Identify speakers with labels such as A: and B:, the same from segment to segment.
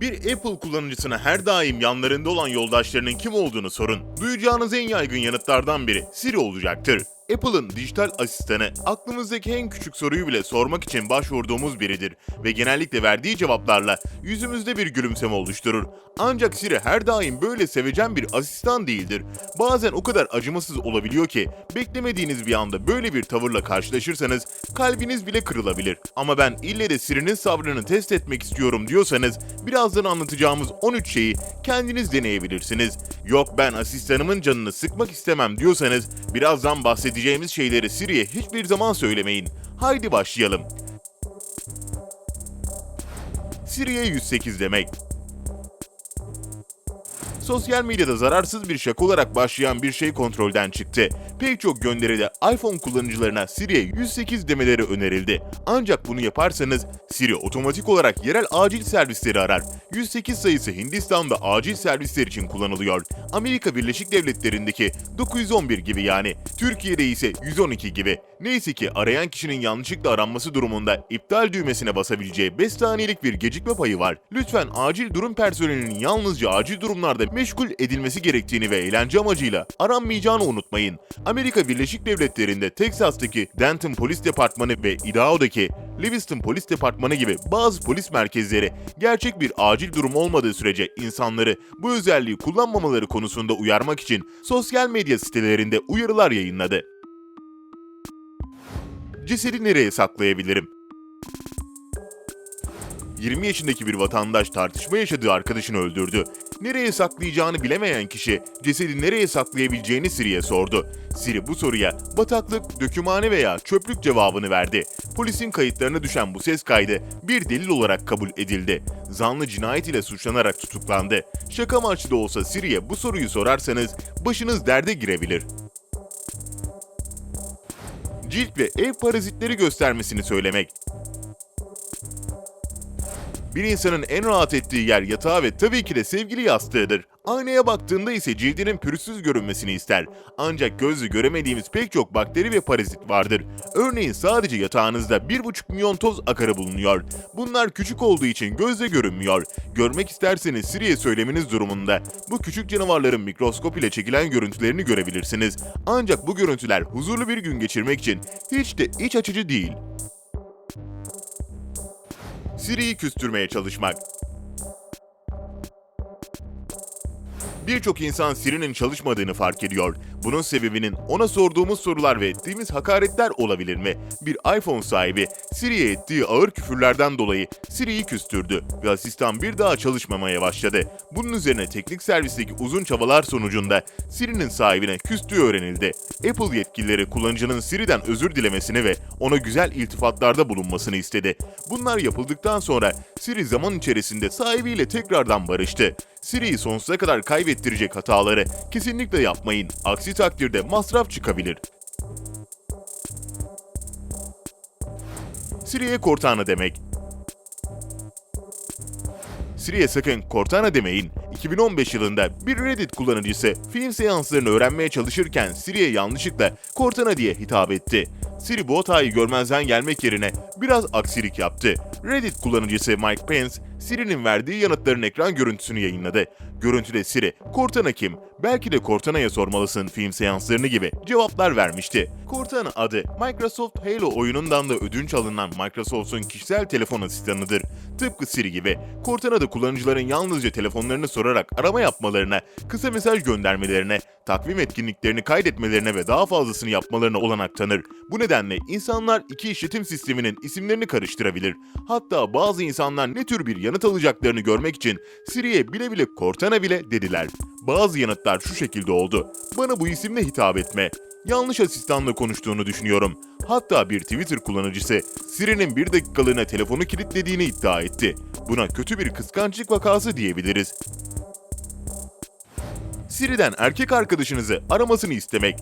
A: Bir Apple kullanıcısına her daim yanlarında olan yoldaşlarının kim olduğunu sorun. Duyacağınız en yaygın yanıtlardan biri Siri olacaktır. Apple'ın dijital asistanı aklımızdaki en küçük soruyu bile sormak için başvurduğumuz biridir ve genellikle verdiği cevaplarla yüzümüzde bir gülümseme oluşturur. Ancak Siri her daim böyle sevecen bir asistan değildir. Bazen o kadar acımasız olabiliyor ki beklemediğiniz bir anda böyle bir tavırla karşılaşırsanız kalbiniz bile kırılabilir. Ama ben ille de Siri'nin sabrını test etmek istiyorum diyorsanız birazdan anlatacağımız 13 şeyi kendiniz deneyebilirsiniz. Yok ben asistanımın canını sıkmak istemem diyorsanız birazdan bahsedeceğimiz şeyleri Siri'ye hiçbir zaman söylemeyin. Haydi başlayalım. Siri'ye 108 demek. Sosyal medyada zararsız bir şaka olarak başlayan bir şey kontrolden çıktı. Pek çok gönderide iPhone kullanıcılarına Siri'ye 108 demeleri önerildi. Ancak bunu yaparsanız Siri otomatik olarak yerel acil servisleri arar. 108 sayısı Hindistan'da acil servisler için kullanılıyor. Amerika Birleşik Devletleri'ndeki 911 gibi yani. Türkiye'de ise 112 gibi. Neyse ki arayan kişinin yanlışlıkla aranması durumunda iptal düğmesine basabileceği 5 saniyelik bir gecikme payı var. Lütfen acil durum personelinin yalnızca acil durumlarda meşgul edilmesi gerektiğini ve eğlence amacıyla aranmayacağını unutmayın. Amerika Birleşik Devletleri'nde Teksas'taki Denton Polis Departmanı ve Idaho'daki Livingston Polis Departmanı gibi bazı polis merkezleri gerçek bir acil durum olmadığı sürece insanları bu özelliği kullanmamaları konusunda uyarmak için sosyal medya sitelerinde uyarılar yayınladı. Cesedi nereye saklayabilirim? 20 yaşındaki bir vatandaş tartışma yaşadığı arkadaşını öldürdü. Nereye saklayacağını bilemeyen kişi cesedi nereye saklayabileceğini Siri'ye sordu. Siri bu soruya bataklık, dökümhane veya çöplük cevabını verdi. Polisin kayıtlarına düşen bu ses kaydı bir delil olarak kabul edildi. Zanlı cinayet ile suçlanarak tutuklandı. Şaka amaçlı da olsa Siri'ye bu soruyu sorarsanız başınız derde girebilir cilt ve ev parazitleri göstermesini söylemek. Bir insanın en rahat ettiği yer yatağı ve tabii ki de sevgili yastığıdır. Aynaya baktığında ise cildinin pürüzsüz görünmesini ister. Ancak gözle göremediğimiz pek çok bakteri ve parazit vardır. Örneğin sadece yatağınızda 1,5 milyon toz akarı bulunuyor. Bunlar küçük olduğu için gözle görünmüyor. Görmek isterseniz Siri'ye söylemeniz durumunda bu küçük canavarların mikroskop ile çekilen görüntülerini görebilirsiniz. Ancak bu görüntüler huzurlu bir gün geçirmek için hiç de iç açıcı değil. Siri'yi küstürmeye çalışmak. Birçok insan Siri'nin çalışmadığını fark ediyor. Bunun sebebinin ona sorduğumuz sorular ve ettiğimiz hakaretler olabilir mi? Bir iPhone sahibi Siri'ye ettiği ağır küfürlerden dolayı Siri'yi küstürdü ve asistan bir daha çalışmamaya başladı. Bunun üzerine teknik servisteki uzun çabalar sonucunda Siri'nin sahibine küstüğü öğrenildi. Apple yetkilileri kullanıcının Siri'den özür dilemesini ve ona güzel iltifatlarda bulunmasını istedi. Bunlar yapıldıktan sonra Siri zaman içerisinde sahibiyle tekrardan barıştı. Siri'yi sonsuza kadar kaybettirecek hataları kesinlikle yapmayın. Aksi takdirde masraf çıkabilir. Siri'ye Cortana demek. Siri'ye sakın Cortana demeyin. 2015 yılında bir Reddit kullanıcısı film seanslarını öğrenmeye çalışırken Siri'ye yanlışlıkla Cortana diye hitap etti. Siri bu hatayı görmezden gelmek yerine biraz aksilik yaptı. Reddit kullanıcısı Mike Pence, Siri'nin verdiği yanıtların ekran görüntüsünü yayınladı. Görüntüde Siri, Cortana kim? Belki de Cortana'ya sormalısın film seanslarını gibi cevaplar vermişti. Cortana adı Microsoft Halo oyunundan da ödünç alınan Microsoft'un kişisel telefon asistanıdır. Tıpkı Siri gibi. Cortana da kullanıcıların yalnızca telefonlarını sorarak arama yapmalarına, kısa mesaj göndermelerine, takvim etkinliklerini kaydetmelerine ve daha fazlasını yapmalarına olanak tanır. Bu nedenle insanlar iki işletim sisteminin isimlerini karıştırabilir. Hatta bazı insanlar ne tür bir yanıt alacaklarını görmek için Siri'ye bile bile Cortana bile dediler. Bazı yanıtlar şu şekilde oldu. Bana bu isimle hitap etme. Yanlış asistanla konuştuğunu düşünüyorum. Hatta bir Twitter kullanıcısı Siri'nin bir dakikalığına telefonu kilitlediğini iddia etti. Buna kötü bir kıskançlık vakası diyebiliriz. Siri'den erkek arkadaşınızı aramasını istemek.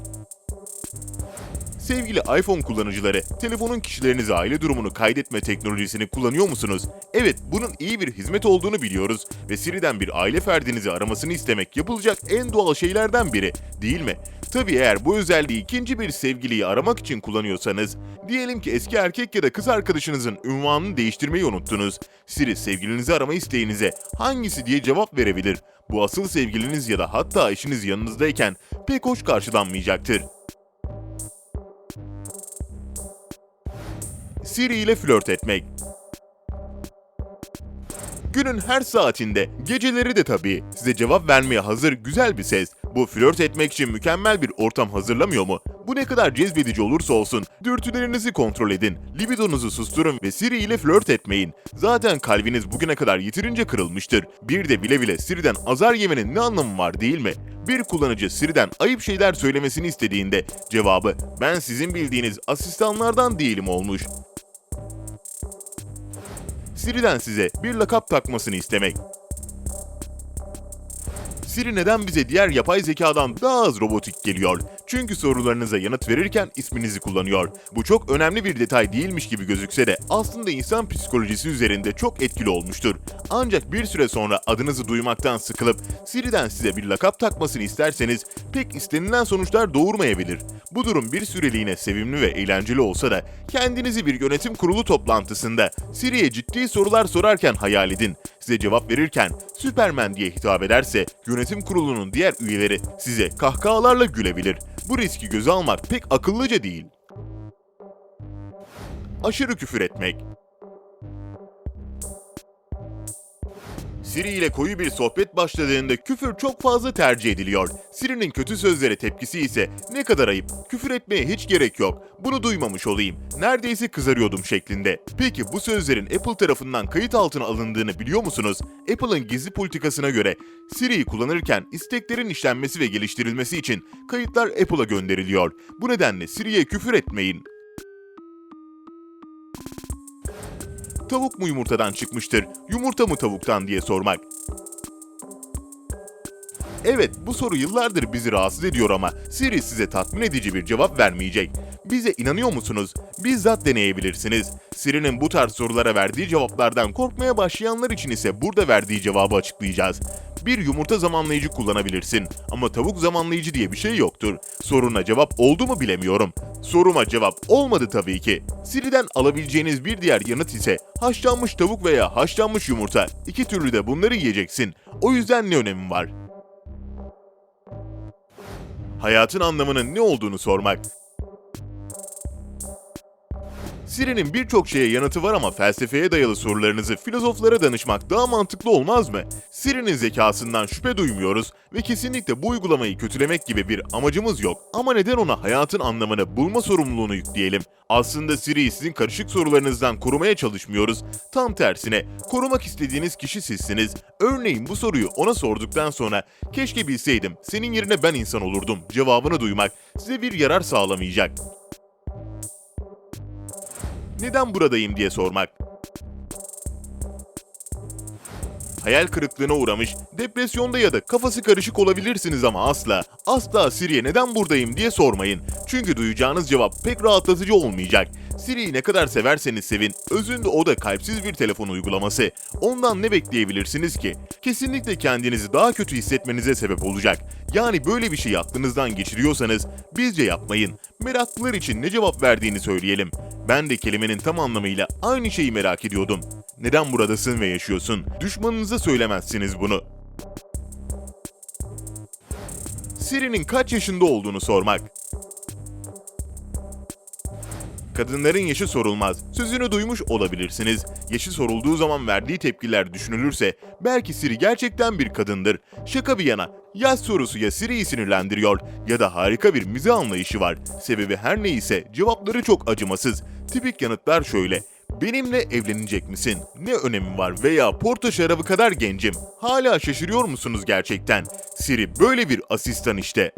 A: Sevgili iPhone kullanıcıları, telefonun kişilerinize aile durumunu kaydetme teknolojisini kullanıyor musunuz? Evet, bunun iyi bir hizmet olduğunu biliyoruz ve Siri'den bir aile ferdinizi aramasını istemek yapılacak en doğal şeylerden biri, değil mi? Tabii eğer bu özelliği ikinci bir sevgiliyi aramak için kullanıyorsanız, diyelim ki eski erkek ya da kız arkadaşınızın ünvanını değiştirmeyi unuttunuz. Siri sevgilinizi arama isteğinize hangisi diye cevap verebilir. Bu asıl sevgiliniz ya da hatta eşiniz yanınızdayken pek hoş karşılanmayacaktır. Siri ile flört etmek. Günün her saatinde, geceleri de tabii size cevap vermeye hazır güzel bir ses. Bu flört etmek için mükemmel bir ortam hazırlamıyor mu? Bu ne kadar cezbedici olursa olsun dürtülerinizi kontrol edin, libidonuzu susturun ve Siri ile flört etmeyin. Zaten kalbiniz bugüne kadar yeterince kırılmıştır. Bir de bile bile Siri'den azar yemenin ne anlamı var değil mi? Bir kullanıcı Siri'den ayıp şeyler söylemesini istediğinde cevabı ben sizin bildiğiniz asistanlardan değilim olmuş. Siri'den size bir lakap takmasını istemek. Siri neden bize diğer yapay zekadan daha az robotik geliyor? Çünkü sorularınıza yanıt verirken isminizi kullanıyor. Bu çok önemli bir detay değilmiş gibi gözükse de aslında insan psikolojisi üzerinde çok etkili olmuştur. Ancak bir süre sonra adınızı duymaktan sıkılıp Siri'den size bir lakap takmasını isterseniz pek istenilen sonuçlar doğurmayabilir. Bu durum bir süreliğine sevimli ve eğlenceli olsa da kendinizi bir yönetim kurulu toplantısında Siri'ye ciddi sorular sorarken hayal edin. Size cevap verirken Süpermen diye hitap ederse yönetim kurulunun diğer üyeleri size kahkahalarla gülebilir. Bu riski göze almak pek akıllıca değil. Aşırı küfür etmek Siri ile koyu bir sohbet başladığında küfür çok fazla tercih ediliyor. Siri'nin kötü sözlere tepkisi ise ne kadar ayıp, küfür etmeye hiç gerek yok, bunu duymamış olayım, neredeyse kızarıyordum şeklinde. Peki bu sözlerin Apple tarafından kayıt altına alındığını biliyor musunuz? Apple'ın gizli politikasına göre Siri'yi kullanırken isteklerin işlenmesi ve geliştirilmesi için kayıtlar Apple'a gönderiliyor. Bu nedenle Siri'ye küfür etmeyin. Tavuk mu yumurtadan çıkmıştır, yumurta mı tavuktan diye sormak. Evet, bu soru yıllardır bizi rahatsız ediyor ama Siri size tatmin edici bir cevap vermeyecek. Bize inanıyor musunuz? Bizzat deneyebilirsiniz. Siri'nin bu tarz sorulara verdiği cevaplardan korkmaya başlayanlar için ise burada verdiği cevabı açıklayacağız. Bir yumurta zamanlayıcı kullanabilirsin ama tavuk zamanlayıcı diye bir şey yoktur. Soruna cevap oldu mu bilemiyorum. Soruma cevap olmadı tabii ki. Siri'den alabileceğiniz bir diğer yanıt ise haşlanmış tavuk veya haşlanmış yumurta. İki türlü de bunları yiyeceksin. O yüzden ne önemi var? Hayatın anlamının ne olduğunu sormak. Siri'nin birçok şeye yanıtı var ama felsefeye dayalı sorularınızı filozoflara danışmak daha mantıklı olmaz mı? Siri'nin zekasından şüphe duymuyoruz ve kesinlikle bu uygulamayı kötülemek gibi bir amacımız yok. Ama neden ona hayatın anlamını bulma sorumluluğunu yükleyelim? Aslında Siri'yi sizin karışık sorularınızdan korumaya çalışmıyoruz. Tam tersine korumak istediğiniz kişi sizsiniz. Örneğin bu soruyu ona sorduktan sonra keşke bilseydim senin yerine ben insan olurdum cevabını duymak size bir yarar sağlamayacak neden buradayım diye sormak. Hayal kırıklığına uğramış, depresyonda ya da kafası karışık olabilirsiniz ama asla, asla Siri'ye neden buradayım diye sormayın. Çünkü duyacağınız cevap pek rahatlatıcı olmayacak. Siri'yi ne kadar severseniz sevin, özünde o da kalpsiz bir telefon uygulaması. Ondan ne bekleyebilirsiniz ki? Kesinlikle kendinizi daha kötü hissetmenize sebep olacak. Yani böyle bir şey aklınızdan geçiriyorsanız bizce yapmayın. Meraklılar için ne cevap verdiğini söyleyelim. Ben de kelimenin tam anlamıyla aynı şeyi merak ediyordum. Neden buradasın ve yaşıyorsun? Düşmanınıza söylemezsiniz bunu. Siri'nin kaç yaşında olduğunu sormak. Kadınların yaşı sorulmaz. Sözünü duymuş olabilirsiniz. Yaşı sorulduğu zaman verdiği tepkiler düşünülürse belki Siri gerçekten bir kadındır. Şaka bir yana yaş sorusu ya Siri'yi sinirlendiriyor ya da harika bir mize anlayışı var. Sebebi her neyse cevapları çok acımasız. Tipik yanıtlar şöyle. Benimle evlenecek misin? Ne önemi var? Veya porto şarabı kadar gencim. Hala şaşırıyor musunuz gerçekten? Siri böyle bir asistan işte.